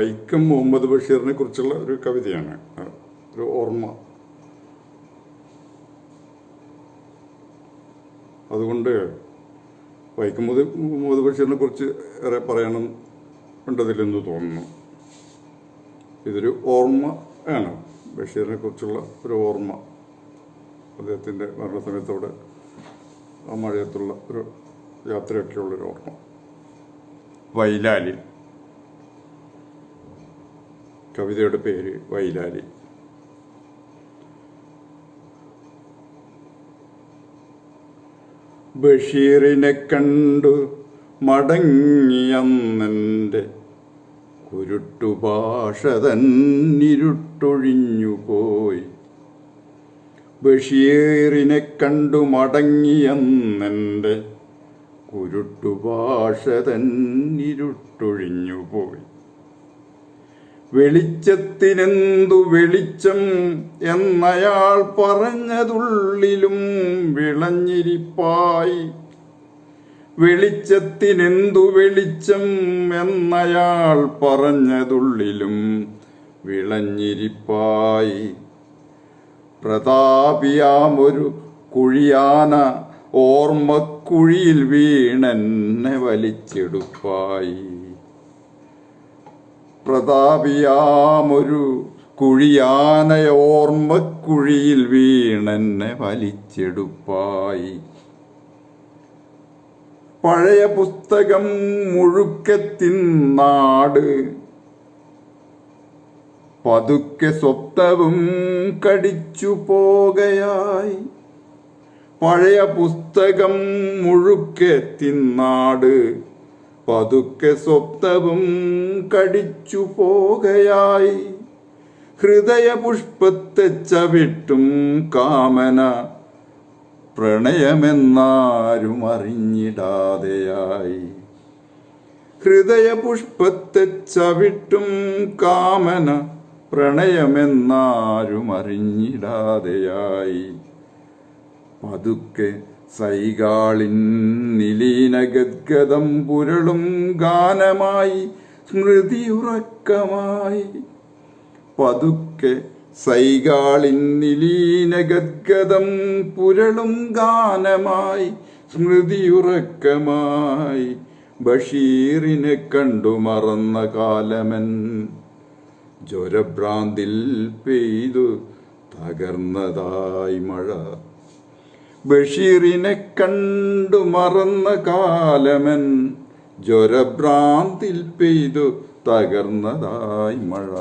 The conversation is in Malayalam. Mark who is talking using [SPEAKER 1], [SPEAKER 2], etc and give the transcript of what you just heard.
[SPEAKER 1] വൈക്കം മുഹമ്മദ് ബഷീറിനെ കുറിച്ചുള്ള ഒരു കവിതയാണ്. ഒരു ഓർമ്മ. അതുകൊണ്ട് വൈക്കം മുഹമ്മദ് ബഷീറിനെ കുറിച്ച് ഏറെ പറയണം ഉണ്ടതില്ലെന്ന് തോന്നുന്നു. ഇതൊരു ഓർമ്മ ആണ്. ബഷീറിനെ കുറിച്ചുള്ള ഒരു ഓർമ്മ. അദ്ദേഹത്തിന്റെ മരണസമയത്തോടെ ആ മഴയത്തുള്ള ഒരു യാത്രയൊക്കെയുള്ളൊരു ഓർമ്മ. വൈലാലി കവിതയുടെ പേര് വൈലാലി. ബഷീറിനെ കണ്ടു മടങ്ങിയെന്നെ കുരുട്ടുഭാഷ തന്നിരുട്ടൊഴിഞ്ഞുപോയി. ബഷീറിനെ കണ്ടു മടങ്ങിയെന്നെന്റെ കുരുട്ടുഭാഷ തന്നിരുട്ടൊഴിഞ്ഞു പോയി വെളിച്ചത്തിനെന്തു വെളിച്ചം എന്നയാൾ പറഞ്ഞതുള്ളിലും വിളഞ്ഞിരിപ്പായി. വെളിച്ചത്തിനെന്തു വെളിച്ചം എന്നയാൾ പറഞ്ഞതുള്ളിലും വിളഞ്ഞിരിപ്പായി. പ്രതാപിയാമൊരു കുഴിയാന ഓർമ്മക്കുഴിയിൽ വീണെന്നെ വലിച്ചെടുപ്പായി. പ്രതാപിയാമൊരു കുഴിയാനയോർമ്മക്കുഴിയിൽ വീണെന്നെ വലിച്ചെടുപ്പായി. പഴയ പുസ്തകം മുഴുക്കത്തിൻ നാട് പതുക്കെ സ്വപ്നവും കടിച്ചു പോകയായി. പഴയ പുസ്തകം മുഴുക്കെ തിന്നാട്. പതുക്കെ സ്വപ്നവും കടിച്ചു പോകയായി. ഹൃദയപുഷ്പത്തെ ചവിട്ടും കാമന പ്രണയമെന്നാരും അറിഞ്ഞിടാതെയായി ഹൃദയപുഷ്പത്തെ ചവിട്ടും കാമന പ്രണയമെന്നാരും അറിഞ്ഞിടാതെയായി പതുക്കെ സൈകാളിൻ നിലീനഗദ്ഗതം പുരളും ഗാനമായി സ്മൃതിയുറക്കമായി. പതുക്കെ സൈകാളിൻ നിലീനഗദ്ഗതം പുരളും ഗാനമായി സ്മൃതിയുറക്കമായി. ബഷീറിനെ കണ്ടു മറന്ന കാലമൻ. ജ്വരഭ്രാന്തിൽ പെയ്തു തകർന്നതായി മഴ. ബഷീറിനെ കണ്ടു മറന്ന കാലമൻ ജ്വരഭ്രാന്തിൽ പെയ്തു തകർന്നതായി മഴ.